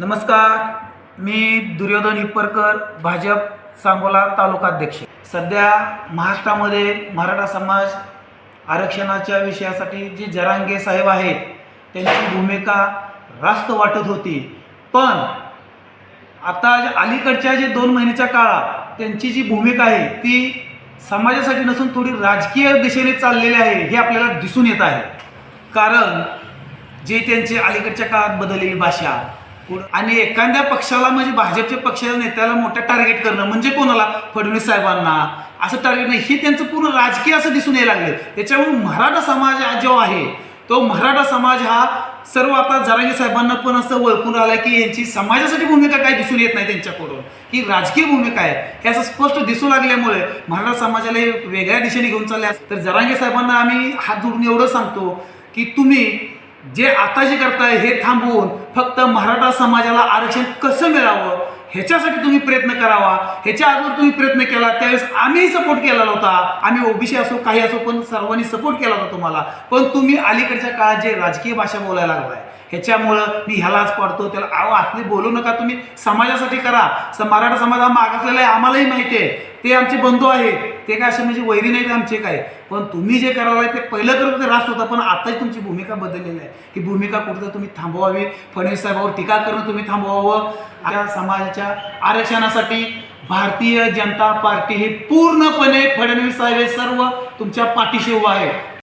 नमस्कार मी दुर्योधन इपरकर भाजप सांगोला तालुकाध्यक्ष सध्या महाराष्ट्रामध्ये मराठा समाज आरक्षणाच्या विषयासाठी जे जरांगे साहेब आहेत त्यांची भूमिका रास्त वाटत होती. पण आता अलीकडच्या जे दोन महिन्याच्या काळात त्यांची जी भूमिका आहे ती समाजासाठी नसून थोडी राजकीय दिशेने चाललेली आहे हे आपल्याला दिसून येत आहे. कारण जे त्यांचे अलीकडच्या काळात बदललेली भाषा आणि एखाद्या पक्षाला म्हणजे भाजपच्या पक्षाच्या नेत्याला मोठ्या टार्गेट करणं म्हणजे कोणाला? फडणवीस साहेबांना. असं टार्गेट नाही. हे त्यांचं पूर्ण राजकीय असं दिसून यायला लागले त्याच्यामुळे मराठा समाज हा जो आहे तो मराठा समाज हा सर्व आता जरांगे साहेबांना पण असं ओळखून राहिला की यांची समाजासाठी भूमिका काही दिसून येत नाही त्यांच्याकडून. की राजकीय भूमिका आहे. हे असं स्पष्ट दिसू लागल्यामुळे मराठा समाजाला वेगळ्या दिशेने घेऊन चालले तर जरांगे साहेबांना आम्ही हात जोडून एवढं सांगतो की तुम्ही जे आता जे करताय हे थांबवून फक्त मराठा समाजाला आरक्षण कसं मिळावं? ह्याच्यासाठी तुम्ही प्रयत्न करावा. ह्याच्या अगोदर तुम्ही प्रयत्न केला त्यावेळेस आम्ही सपोर्ट केलेला होता. आम्ही ओबीसी असो काही असो पण सर्वांनी सपोर्ट केला होता तुम्हाला. पण तुम्ही अलीकडच्या काळात जे राजकीय भाषा बोलायला लागलाय ह्याच्यामुळं मी ह्यालाच पडतो. त्याला आव आपली बोलू नका तुम्ही समाजासाठी करा. स मराठा समाज हा मागासलेला आहे आम्हालाही माहिती आहे. ते आमचे बंधू आहेत. ते काय असे म्हणजे वैरी नाहीत आमचे काय? पण तुम्ही जे करायला ते पहिलं करत ते रास्त होता पण आताही तुमची भूमिका बदललेली आहे. ही भूमिका कुठं तुम्ही थांबवावी. फडणवीस साहेबावर टीका करणं तुम्ही थांबवावं. त्या समाजाच्या आरक्षणासाठी भारतीय जनता पार्टी ही पूर्णपणे फडणवीस साहेब हे सर्व तुमच्या पाठीशी उभा आहे.